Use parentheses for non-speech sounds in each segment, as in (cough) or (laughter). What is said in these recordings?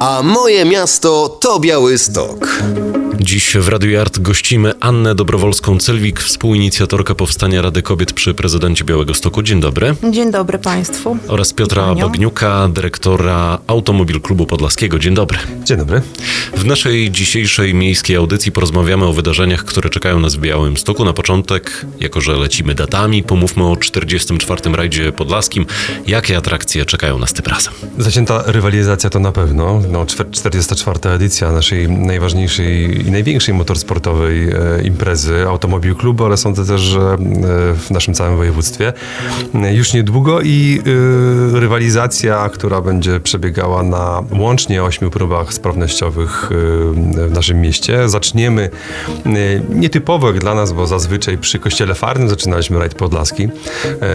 A moje miasto to Białystok. Dziś w Radio Art gościmy Annę Dobrowolską-Celwik, współinicjatorkę powstania Rady Kobiet przy prezydencie Białego Stoku. Dzień dobry. Dzień dobry Państwu. Oraz Piotra Panią. Bagniuka, dyrektora Automobil Klubu Podlaskiego. Dzień dobry. Dzień dobry. W naszej dzisiejszej miejskiej audycji porozmawiamy o wydarzeniach, które czekają nas w Białym Stoku. Na początek, jako że lecimy datami, pomówmy o 44. rajdzie podlaskim. Jakie atrakcje czekają nas tym razem? Zacięta rywalizacja to na pewno. No, czwer- 44. edycja naszej najważniejszej największej motorsportowej e, imprezy Automobil Klubu, ale sądzę też, że e, w naszym całym województwie. E, Już niedługo i rywalizacja, która będzie przebiegała na łącznie ośmiu próbach sprawnościowych w naszym mieście. Zaczniemy nietypowo jak dla nas, bo zazwyczaj przy Kościele Farnym zaczynaliśmy rajd podlaski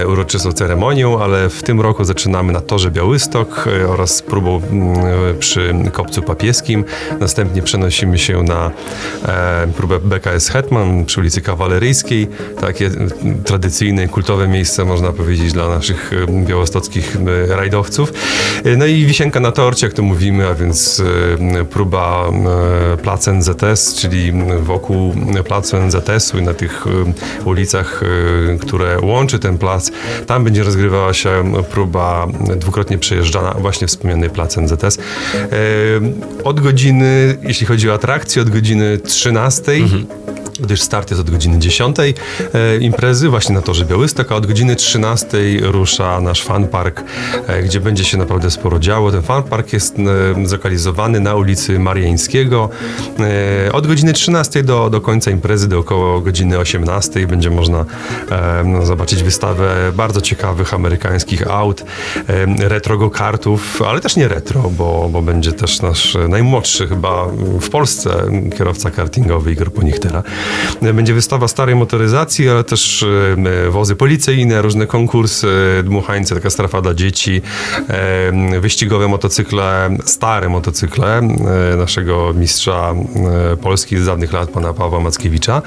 uroczystą ceremonią, ale w tym roku zaczynamy na Torze Białystok oraz próbą mm, przy Kopcu Papieskim. Następnie przenosimy się na próbę BKS Hetman przy ulicy Kawaleryjskiej. Takie tradycyjne, kultowe miejsce, można powiedzieć, dla naszych e, białostockich e, rajdowców. E, No i wisienka na torcie, jak to mówimy, a więc e, próba e, plac NZS, czyli wokół placu NZS-u i na tych e, ulicach, e, które łączy ten plac, tam będzie rozgrywała się próba dwukrotnie przejeżdżana właśnie wspomniany plac NZS. E, Od godziny, jeśli chodzi o atrakcje, od godziny 13 gdyż start jest od godziny 10 e, imprezy właśnie na torze Białystok, a od godziny 13 rusza nasz fanpark, e, gdzie będzie się naprawdę sporo działo. Ten fanpark jest e, zlokalizowany na ulicy Mariańskiego. E, od godziny 13 do, do końca imprezy, do około godziny 18 będzie można e, no, zobaczyć wystawę bardzo ciekawych amerykańskich aut, e, retro go-kartów, ale też nie retro, bo, bo będzie też nasz najmłodszy chyba w Polsce kierowca kartingowy Igor Ponichtera. Będzie wystawa starej motoryzacji, ale też e, wozy policyjne, różne konkursy, dmuchańce, taka strefa dla dzieci, e, wyścigowe motocykle, stare motocykle e, naszego mistrza e, Polski z dawnych lat, pana Pawła Mackiewicza.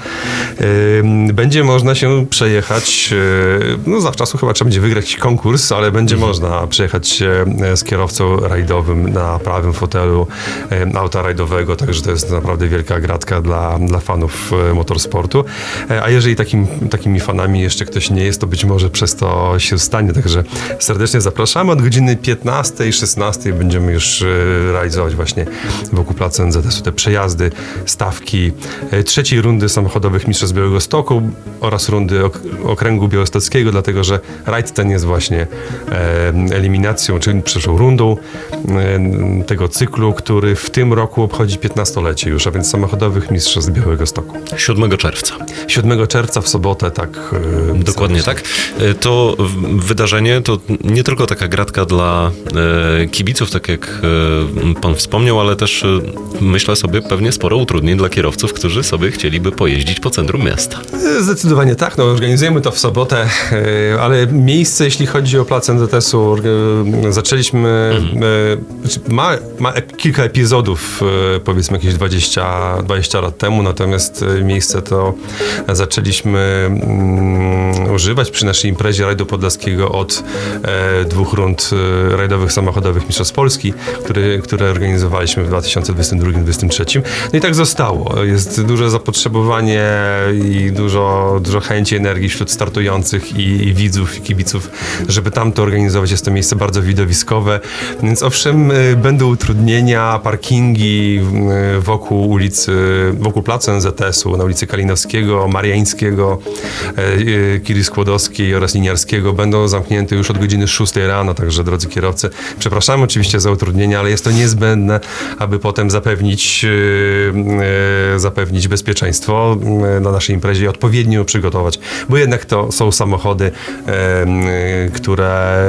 E, Będzie można się przejechać, e, no zawczasu chyba trzeba będzie wygrać konkurs, ale będzie można przejechać się e, z kierowcą rajdowym na prawym fotelu e, auta rajdowego, także to jest naprawdę wielka gratka dla, dla fanów e, motorsportu. E, A jeżeli takim, takimi fanami jeszcze ktoś nie jest, to być może przez to się stanie, także serdecznie zapraszamy. Od godziny 15 i 16 będziemy już e, realizować właśnie wokół placu NZS-u te przejazdy, stawki e, trzeciej rundy samochodowych Mistrzostw Białego Stoku oraz rundy ok- Okręgu Białostockiego, dlatego że rajd ten jest właśnie eliminacją, czyli przepraszam, rundą tego cyklu, który w tym roku obchodzi 15-lecie już, a więc samochodowych Mistrzostw Białego Stoku. 7 czerwca. 7 czerwca w sobotę, tak. e, Dokładnie tak. E, To wydarzenie to nie tylko taka gratka dla e, kibiców, tak jak pan wspomniał, ale też myślę sobie pewnie sporo utrudnień dla kierowców, którzy sobie chcieliby pojeździć po centrum miasta. Zdecydowanie tak, no organizujemy to w sobotę, ale miejsce, jeśli chodzi o plac NZS-u, zaczęliśmy, e, znaczy ma, ma kilka epizodów, powiedzmy jakieś 20, 20 lat temu, natomiast miejsce to zaczęliśmy mm, używać przy naszej imprezie rajdu podlaskiego od e, dwóch rund e, rajdowych samochodowych Mistrzostw Polski, które, które organizowaliśmy w 2022-2023. No i tak zostało. Jest duże zapotrzebowanie i dużo, dużo chęci, energii wśród startujących i, i widzów, i kibiców, żeby tam to organizować. Jest to miejsce bardzo widowiskowe, więc owszem, y, będą utrudnienia, parkingi y, wokół ulicy, wokół placu NZS-u, na ulicy Kalinowskiego, Mariańskiego, y, y, Kiri Skłodowskiej oraz Liniarskiego będą zamknięte już od godziny 6 rano, także drodzy kierowcy, przepraszamy oczywiście za utrudnienia, ale jest to niezbędne, aby potem zapewnić, y, y, zapewnić bezpieczeństwo y, na naszej imprezie i odpowiednio przygotować, bo jednak to są samochody, które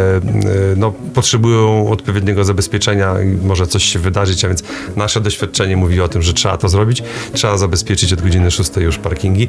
no, potrzebują odpowiedniego zabezpieczenia może coś się wydarzyć, a więc nasze doświadczenie mówi o tym, że trzeba to zrobić, trzeba zabezpieczyć od godziny 6 6 już parkingi.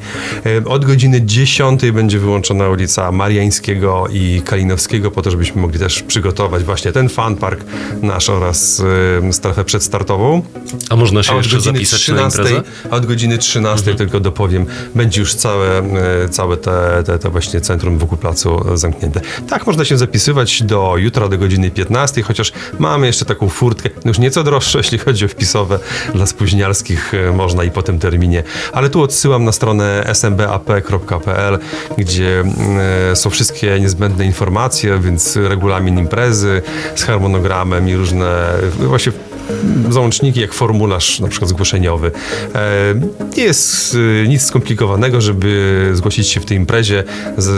Od godziny 10 będzie wyłączona ulica Mariańskiego i Kalinowskiego, po to, żebyśmy mogli też przygotować właśnie ten fun park nasz oraz e, strefę przedstartową. A można się A jeszcze zapisać 13, na imprezę? Mhm. a od godziny 13 tylko dopowiem, będzie już całe, e, całe te, te, te właśnie centrum wokół placu zamknięte. Tak, można się zapisywać do jutra, do godziny 15, chociaż mamy jeszcze taką furtkę, no już nieco droższe, (laughs) jeśli chodzi o wpisowe dla spóźnialskich, e, można i po tym terminie. Ale tu odsyłam na stronę smbap.pl, gdzie są wszystkie niezbędne informacje, więc regulamin imprezy z harmonogramem i różne właśnie załączniki jak formularz na przykład zgłoszeniowy. E, Nie jest e, nic skomplikowanego, żeby zgłosić się w tej imprezie.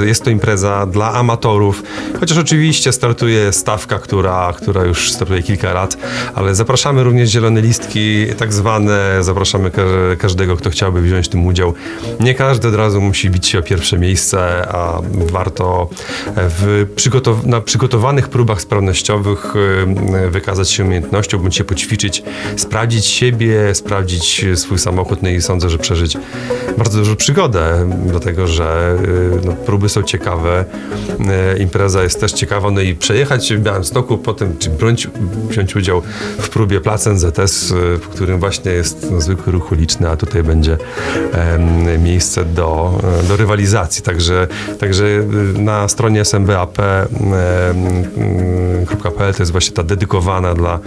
Jest to impreza dla amatorów, chociaż oczywiście startuje stawka, która, która już startuje kilka lat, ale zapraszamy również zielone listki tak zwane, zapraszamy ka- każdego, kto chciałby wziąć w tym udział. Nie każdy od razu musi bić się o pierwsze miejsce, a warto w przygotow- na przygotowanych próbach sprawnościowych e, wykazać się umiejętnością, bądź się poćwiczyć, sprawdzić siebie, sprawdzić swój samochód, no i sądzę, że przeżyć bardzo dużą przygodę, dlatego że e, no, próby są ciekawe, e, impreza jest też ciekawa, no i przejechać w Białymstoku, potem czy wziąć, wziąć udział w próbie Plac NZS, e, w którym właśnie jest no, zwykły ruch uliczny, a tutaj będzie miejsce do, e, do rywalizacji, także, także na stronie smbap.pl to jest właśnie ta dedykowana dla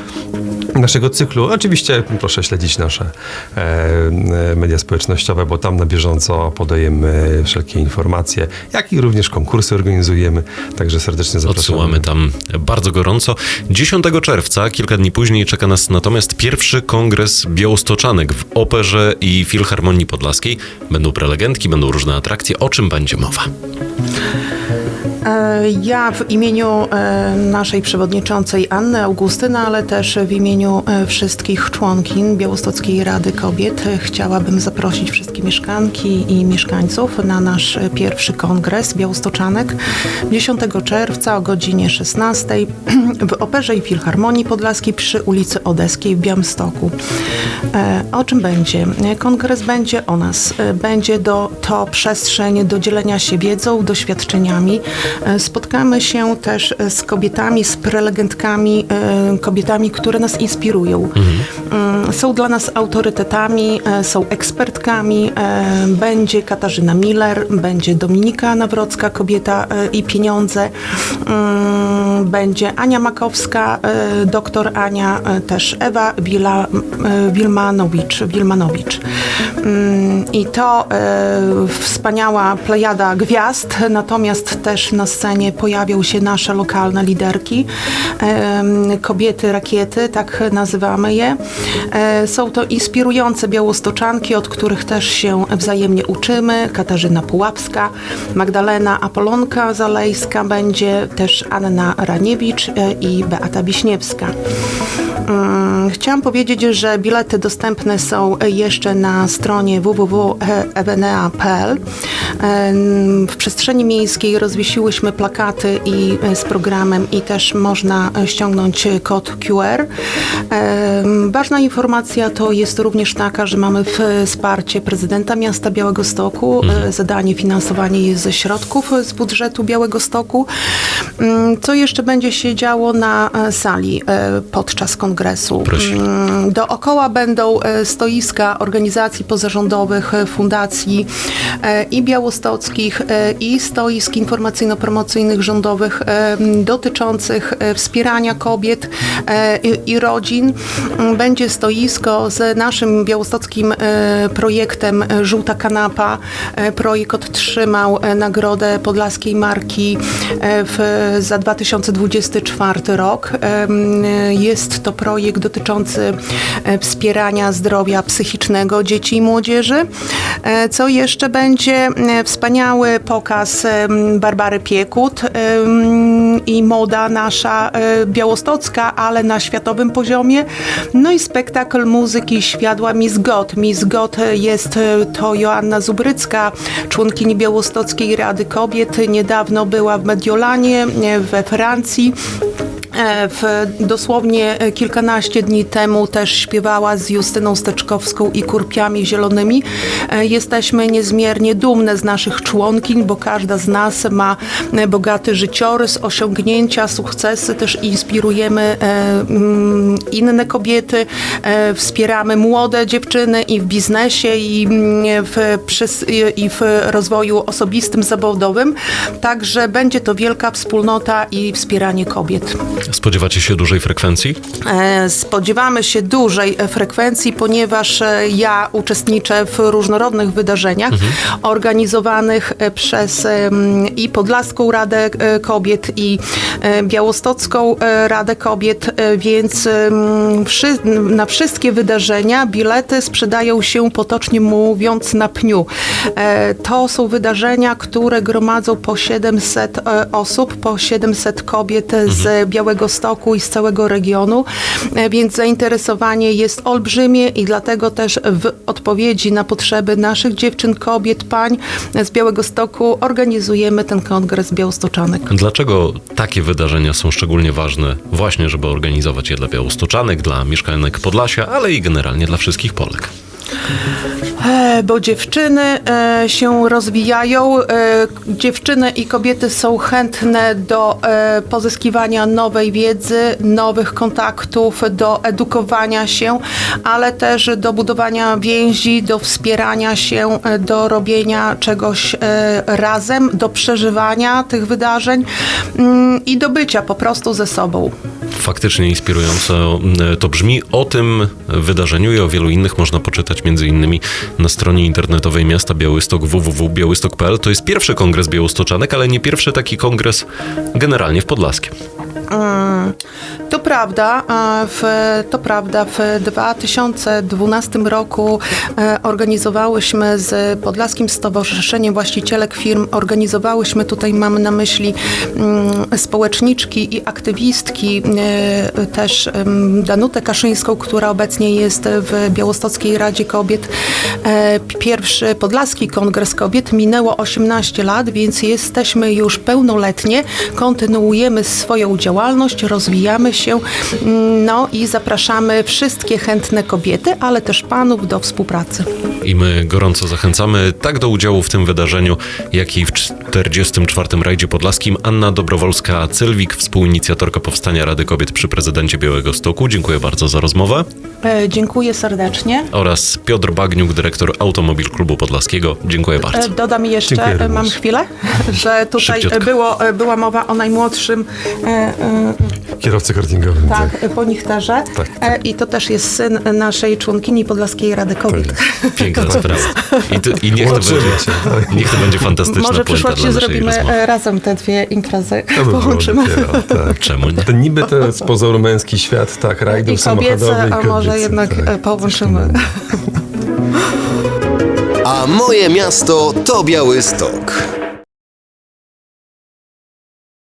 naszego cyklu. Oczywiście proszę śledzić nasze e, media społecznościowe, bo tam na bieżąco podajemy wszelkie informacje, jak i również konkursy organizujemy, także serdecznie zapraszamy. Odsyłamy tam bardzo gorąco. 10 czerwca, kilka dni później, czeka nas natomiast pierwszy kongres białostoczanek w Operze i Filharmonii Podlaskiej. Będą prelegentki, będą różne atrakcje. O czym będzie mowa? E, Ja w imieniu e, naszej przewodniczącej Anny Augustyny, ale też w imieniu e, wszystkich członkiń Białostockiej Rady Kobiet chciałabym zaprosić wszystkie mieszkanki i mieszkańców na nasz pierwszy kongres Białostoczanek 10 czerwca o godzinie 16 w Operze i Filharmonii Podlaskiej przy ulicy Odeskiej w Białymstoku. O czym będzie? Kongres będzie o nas. Będzie do, to przestrzeń do dzielenia się wiedzą, doświadczeniami. E, Spotkamy się też e, z kobietami, z prelegentkami, e, kobietami, które nas inspirują. Mm, Są dla nas autorytetami, e, są ekspertkami. e, Będzie Katarzyna Miller, będzie Dominika Nawrocka, kobieta e, i pieniądze. Mm, Będzie Ania Makowska, doktor Ania, też Ewa Wila, e, Wilmanowicz. Wilmanowicz. Mm, I to wspaniała plejada gwiazd, natomiast też na scenie pojawią się nasze lokalne liderki, kobiety rakiety, tak nazywamy je. E, Są to inspirujące białostoczanki, od których też się wzajemnie uczymy. Katarzyna Pułapska, Magdalena Apolonka Zalejska, będzie też Anna Raniewicz e, i Beata Wiśniewska. Mm, Chciałam powiedzieć, że bilety dostępne są jeszcze na stronie www.evenea.pl. W przestrzeni miejskiej rozwiesiłyśmy plakaty i e, z programem i też można e, ściągnąć kod QR. Ważna informacja to jest również taka, że mamy wsparcie prezydenta miasta Białegostoku. E, Zadanie finansowanie jest ze środków z budżetu Białegostoku. Mm, Co jeszcze będzie się działo na e, sali e, podczas kongresu? Prosimy. Dookoła będą e, stoiska organizacji pozarządowych, e, fundacji e, i białostockich, e, i stoisk informacyjno-promocyjnych rządowych e, dotyczących e, wspierania kobiet i, rodzin. Mm, Będzie stoisko z naszym białostockim projektem Żółta Kanapa. Projekt otrzymał nagrodę Podlaskiej Marki w, za 2024 rok. Jest to projekt dotyczący wspierania zdrowia psychicznego dzieci i młodzieży. Co jeszcze będzie? E, Wspaniały pokaz Barbary Piekut i moda nasza e, białostocka, ale na światowym poziomie. No i spektakl muzyki światła Miss God. Miss God jest e, to Joanna Zubrycka, członkini Białostockiej Rady Kobiet. Niedawno była w Mediolanie e, we Francji. E, W, dosłownie e, kilkanaście dni temu też śpiewała z Justyną Steczkowską i Kurpiami Zielonymi. E, Jesteśmy niezmiernie dumne z naszych członkiń, bo każda z nas ma bogaty życiorys, osiągnięcia, sukcesy. Też inspirujemy mm, inne kobiety, wspieramy młode dziewczyny i w biznesie, i mm, w, i w rozwoju osobistym, zawodowym. Także będzie to wielka wspólnota i wspieranie kobiet. Spodziewacie się dużej frekwencji? E, Spodziewamy się dużej e, frekwencji, ponieważ e, ja uczestniczę w różnorodnych wydarzeniach organizowanych e, przez i Podlaską Radę Kobiet i Białostocką Radę Kobiet, więc na wszystkie wydarzenia bilety sprzedają się potocznie mówiąc na pniu. To są wydarzenia, które gromadzą po 700 e, osób, po 700 kobiet z Białego Stoku i z całego regionu, E, więc zainteresowanie jest olbrzymie i dlatego też w odpowiedzi na potrzeby naszych dziewczyn, kobiet, pań z Białego Stoku organizujemy ten kongres białostoczanek. Dlaczego takie wydarzenia są szczególnie ważne, właśnie żeby organizować je dla białostoczanek, dla mieszkanek Podlasia, ale i generalnie dla wszystkich Polek? E, Bo dziewczyny e, się rozwijają, e, dziewczyny i kobiety są chętne do pozyskiwania nowej wiedzy, nowych kontaktów, do edukowania się, ale też do budowania więzi, do wspierania się, do robienia czegoś razem, do przeżywania tych wydarzeń mm, i do bycia po prostu ze sobą. Faktycznie inspirująco e, to brzmi. O tym wydarzeniu i o wielu innych można poczytać innymi na stronie internetowej miasta Białystok www.białystok.pl. To jest pierwszy kongres białostoczanek, ale nie pierwszy taki kongres generalnie w Podlaskiem. To prawda, w, to prawda. W 2012 roku e, organizowałyśmy z Podlaskim Stowarzyszeniem Właścicielek Firm, organizowałyśmy, tutaj mam na myśli mm, społeczniczki i aktywistki, e, też Danutę Kaszyńską, która obecnie jest w Białostockiej Radzie Kobiet. E, Pierwszy Podlaski Kongres Kobiet minęło 18 lat, więc jesteśmy już pełnoletnie, kontynuujemy swoją działalność, rozwijamy się, no i zapraszamy wszystkie chętne kobiety, ale też panów do współpracy. I my gorąco zachęcamy tak do udziału w tym wydarzeniu, jak i w 44. rajdzie podlaskim. Anna Dobrowolska-Cylwik, współinicjatorka powstania Rady Kobiet przy prezydencie Białego Stoku. Dziękuję bardzo za rozmowę. E, Dziękuję serdecznie. Oraz Piotr Bagniuk, dyrektor Automobil Klubu Podlaskiego. Dziękuję E, bardzo. Dodam jeszcze, Dziękuję e, mam chwilę, (laughs) że tutaj Szybciutko. e, było, e, była mowa o najmłodszym e, e, Kierowcy kartingowym. tak, e, ponichterze Tak, E, i to też jest syn naszej członkini Podlaskiej Rady Kobiet. (laughs) Piękna sprawa. I, to, i niech, to będzie, tak. niech to będzie fantastyczna Może przyszłości zrobimy rozmowy. e, razem te dwie imprezy. To by (laughs) Połączymy. dopiero, tak. Czemu nie? Ten niby to z pozoru męski świat, tak, rajdów I kobiece, samochodowych. a może jednak e, połączymy. (laughs) A moje miasto to Białystok.